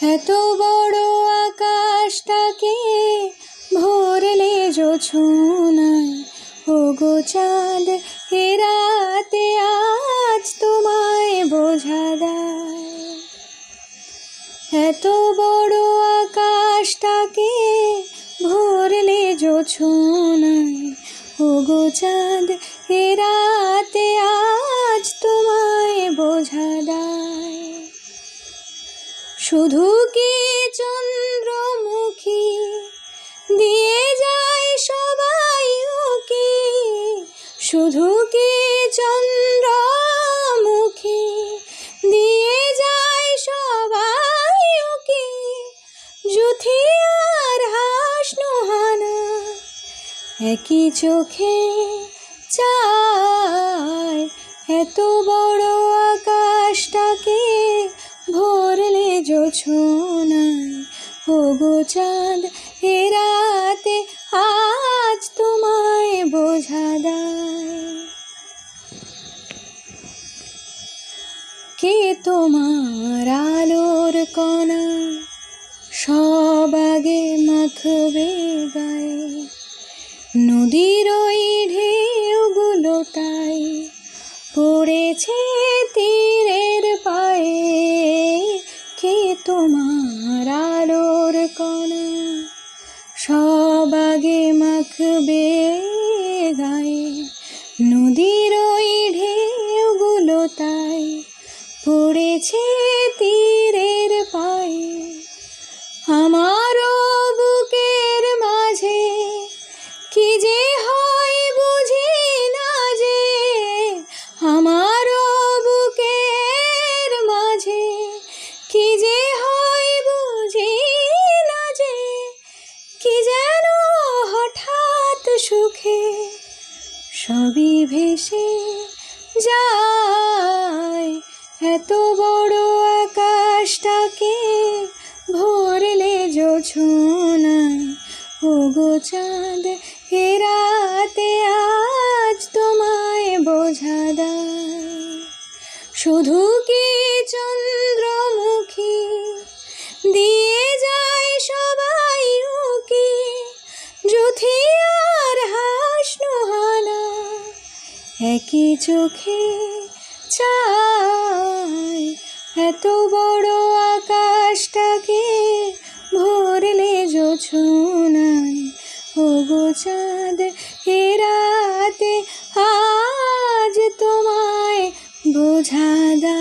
এত বড় আকাশটাকে ভরলে জোছনায় ও গো চাঁদ, এ রাতে আজ তোমায় বোঝা দেয় এত বড় আকাশটাকে ভরলে জোছনায় ও গো চাঁদ, এ রাতে আজ শুধু কি চন্দ্রমুখী? দিয়ে যায় সবাই কি শুধু কি চন্দ্রমুখী? দিয়ে যায় সবাই কি জুথি আর হাস নোহানা একই চোখে চায়। এত বড় আকাশটাকে ভরলে জোছনায় ও গো চাঁদ, এ রাতে আজ তোমায় বোঝা দেয় কে তোমার আলোর কণা? সব আগে মাখবে গায়ে। নদীর ওই ঢেউগুলো তাই পড়েছে তীরের পায়ে। পড়েছে তীরের পায়ে আমারও বুকের মাঝে। কি যে হয় বুঝি না যে আমারও বুকের মাঝে। কি যে হয় বুঝি না যে, কি যেন হঠাৎ সুখে সবই ভেসে যায়। জোছনায় ও গো চাঁদ, এ রাতে আজ তোমায় বোঝা দেয়। শুধু কি চন্দ্রমুখী? দিয়ে যায় সবাই উকি। জুথি আর হাস নোহানা একই চোখে চায়। এত বড় আকাশটাকে চাঁদ হেরাতে আজ তোমায় বোঝা দা